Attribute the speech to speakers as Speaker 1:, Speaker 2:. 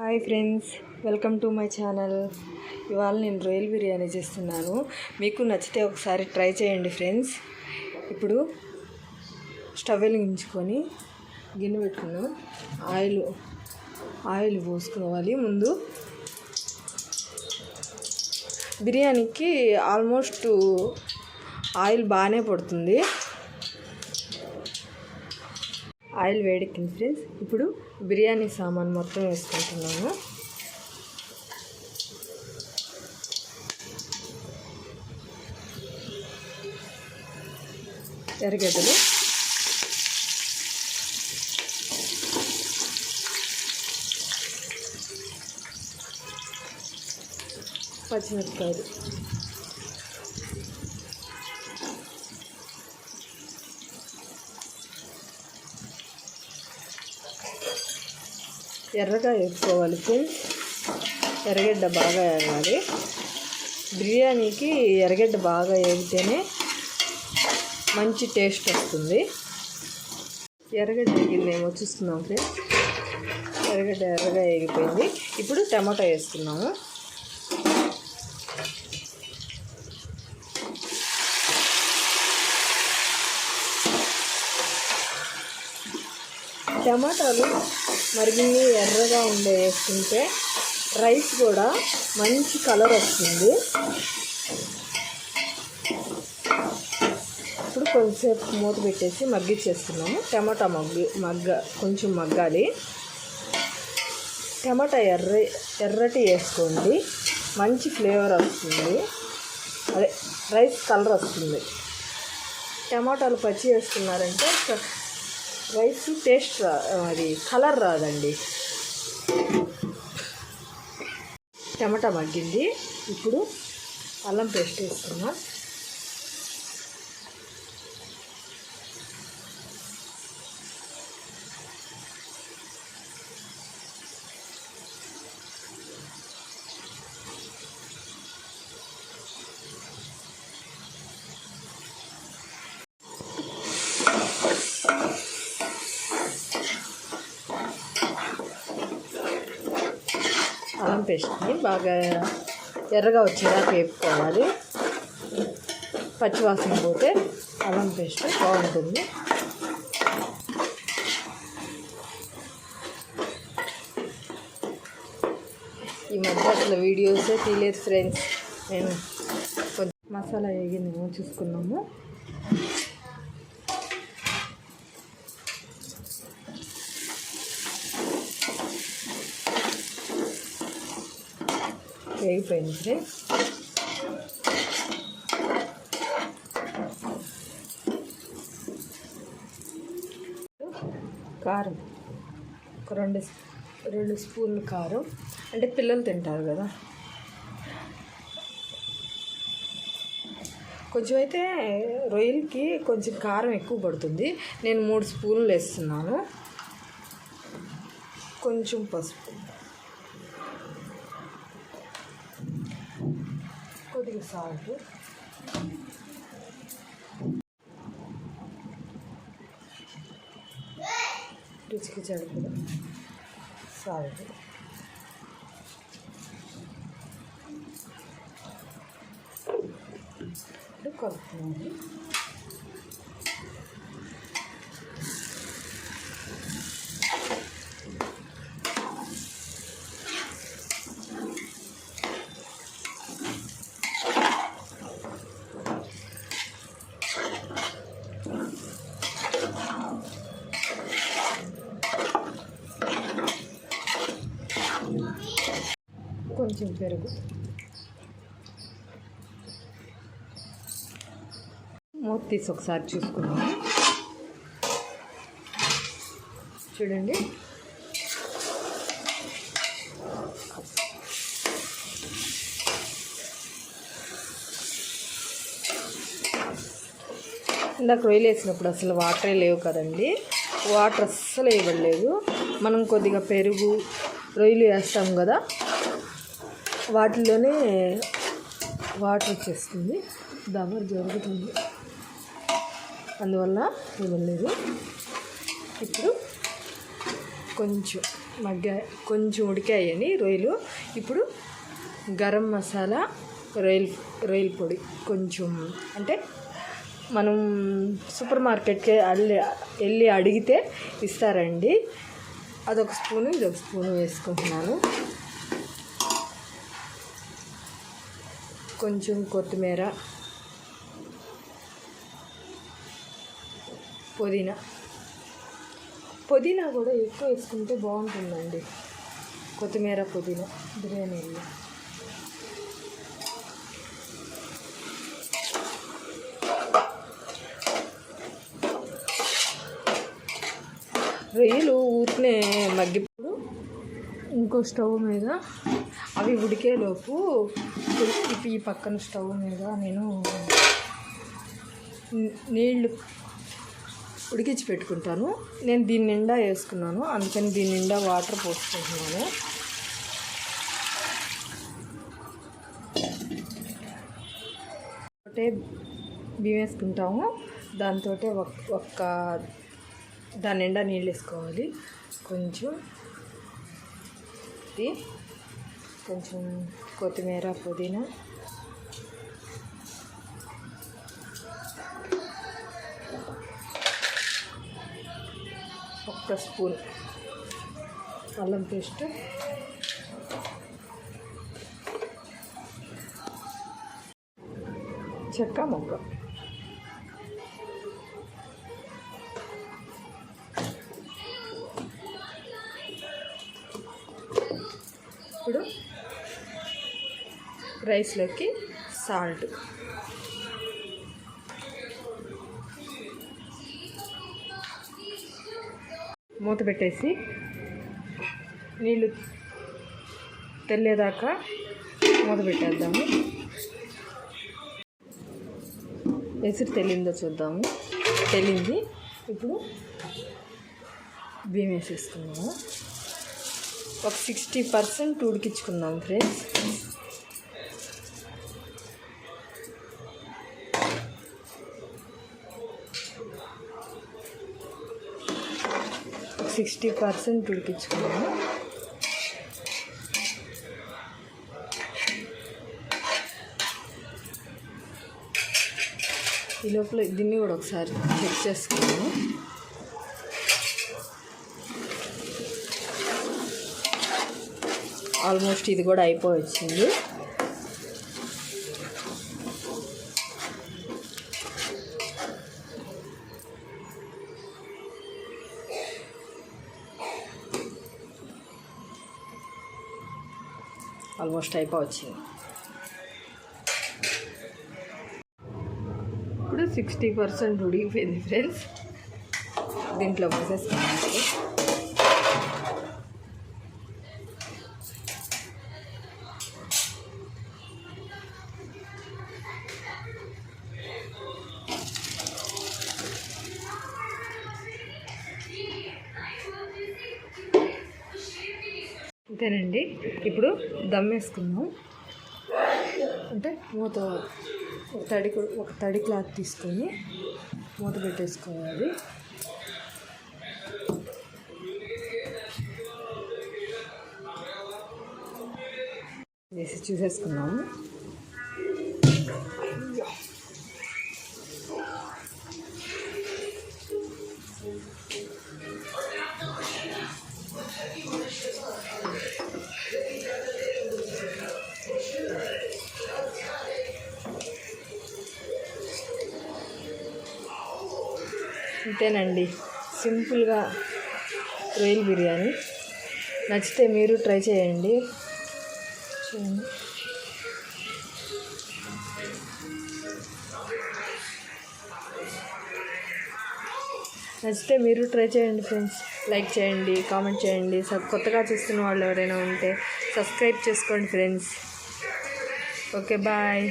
Speaker 1: Hi friends welcome to my channel. ఇవాళ నేను రొయ్యల్ బిర్యానీ చేస్తున్నాను. మీకు నచ్చితే ఒకసారి ట్రై చేయండి ఫ్రెండ్స్. ఇప్పుడు స్టవ్ వెలిగించుకొని గిన్నె పెట్టుకున్నాం. ఆయిల్ ఆయిల్ పోసుకోవాలి ముందు. బిర్యానీకి ఆల్మోస్ట్ ఆయిల్ బాగానే పడుతుంది. ఆయిల్ వేడెక్కింది ఫ్రెండ్స్ ఇప్పుడు బిర్యానీ సామాన్ మొత్తం వేసుకుంటున్నాను. ఎర్రగడ్డలు. పచ్చిమిరపకాయలు. ఎర్రగా వేసుకోవాలి ఫ్రెండ్స్ ఎర్రగడ్డ బాగా వేయాలి. బిర్యానీకి ఎర్రగడ్డ బాగా వేగితేనే మంచి టేస్ట్ వస్తుంది. ఎర్రగడ్డ వేగిందేమో చూస్తున్నాం ఫ్రెండ్స్. ఎర్రగడ్డ ఎర్రగా వేగిపోయింది. ఇప్పుడు టమాటా వేస్తున్నాము టమాటాలు మరిగిన్ని ఎర్రగా ఉండే వేసుకుంటే రైస్ కూడా మంచి కలర్ వస్తుంది. ఇప్పుడు కొంచెంసేపు మూత పెట్టేసి మగ్గిచ్చేస్తున్నాము. టమాటా మగ్గి మగ్గ కొంచెం మగ్గాలి. టమాటా ఎర్ర ఎర్రటి వేసుకోండి. మంచి ఫ్లేవర్ వస్తుంది. అదే రైస్ కలర్ వస్తుంది. టమాటాలు పచ్చి వేసుకున్నారంటే రైస్ టేస్ట్ రా అది కలర్ రాదండి. టమాటా మగ్గింది. ఇప్పుడు అల్లం పేస్ట్ వేసుకున్నాం అల్లం పేస్ట్ని బాగా ఎర్రగా వచ్చేలా వేపుకోవాలి పచ్చివాసన పోతే అల్లం పేస్ట్ బాగుంటుంది. ఈ మధ్య అసలు వీడియోసే తీలేదు ఫ్రెండ్స్ నేను కొంచెం మసాలా వేగిందేమో చూసుకున్నాము. వేగిపోయింది ఫ్రెండ్స్ కారం. ఒక రెండు రెండు స్పూన్లు కారం. అంటే పిల్లలు తింటారు కదా. కొంచెం అయితే రొయ్యలకి కొంచెం కారం ఎక్కువ పడుతుంది. నేను మూడు స్పూన్లు వేస్తున్నాను. కొంచెం పసుపు. కొద్దిగా సాల్ట్. రుచికి సరిపడా సాల్ట్. ఇప్పుడు కలుపుతున్నాను కొంచెం పెరుగు. మూత తీసి ఒకసారి చూసుకున్నాము చూడండి. ఇందాక రొయ్యలు వేసినప్పుడు అసలు వాటరే లేవు కదండి. వాటర్ అస్సలు ఇవ్వలేదు మనం కొద్దిగా పెరుగు రొయ్యలు వేస్తాం కదా వాటిలోనే వాటర్ వచ్చేస్తుంది. దవర్ జరుగుతుంది. అందువల్ల ఇవ్వలేదు ఇప్పుడు కొంచెం మగ్గ కొంచెం ఉడికాయని రొయ్యలు. ఇప్పుడు గరం మసాలా రొయ్యలు రొయ్యల పొడి కొంచెం అంటే మనం సూపర్ మార్కెట్కి వెళ్ళి వెళ్ళి అడిగితే ఇస్తారండి. అదొక స్పూను ఇదొక స్పూను వేసుకుంటున్నాను. కొంచెం కొత్తిమీర పుదీనా. పుదీనా కూడా ఎక్కువ వేసుకుంటే బాగుంటుందండి. కొత్తిమీర పుదీనా బిర్యానీలో రొయ్యలు ఊరికనే మగ్గిప్పుడు ఇంకో స్టవ్ మీద అవి ఉడికేలోపు ఈ పక్కన స్టవ్ మీద నేను నీళ్ళు ఉడికించి పెట్టుకుంటాను. నేను దీని నిండా వేసుకున్నాను. అందుకని దీని నిండా వాటర్ పోసుకుంటున్నాను. ఒకటే బియ్యం వేసుకుంటాము. దాంతో ఒక్క దాని నిండా నీళ్ళు వేసుకోవాలి. కొంచెం ఇది. కొంచెం కొత్తిమీర పుదీనా. ఒక్క స్పూన్ అల్లం పేస్ట్. చెక్క మొగ్గ. ఇప్పుడు రైస్లోకి సాల్ట్. మూత పెట్టేసి నీళ్ళు తెల్లేదాకా మూత పెట్టేద్దాము. ఎసురు తెల్లిందో చూద్దాము. తెలింది ఇప్పుడు బియ్యం వేసేసుకున్నాము ఒక సిక్స్టీ పర్సెంట్ ఉడికించుకుందాం ఫ్రెండ్స్. సిక్స్టీ పర్సెంట్ ఉడికించుకున్నాము ఈ లోపల దీన్ని కూడా ఒకసారి చెక్ చేసుకున్నాము ఆల్మోస్ట్ ఇది కూడా అయిపోయి వచ్చింది ఆల్మోస్ట్ అయిపోయి వచ్చింది ఇప్పుడు సిక్స్టీ పర్సెంట్ ఉడికిపోయింది ఫ్రెండ్స్. దీంట్లో పోసేసుకున్నాను అంతేనండి. ఇప్పుడు దమ్ వేసుకుందాం అంటే మూత తడి ఒక తడి క్లాత్ తీసుకొని మూత పెట్టేసుకోవాలి. వేసి చూసేసుకున్నాము అంతేనండి. సింపుల్గా రొయ్యల బిర్యానీ. నచ్చితే మీరు ట్రై చేయండి. చూడండి. నచ్చితే మీరు ట్రై చేయండి ఫ్రెండ్స్. లైక్ చేయండి కామెంట్ చేయండి. సబ్ కొత్తగా చూస్తున్న వాళ్ళు ఎవరైనా ఉంటే సబ్స్క్రైబ్ చేసుకోండి ఫ్రెండ్స్. Okay bye.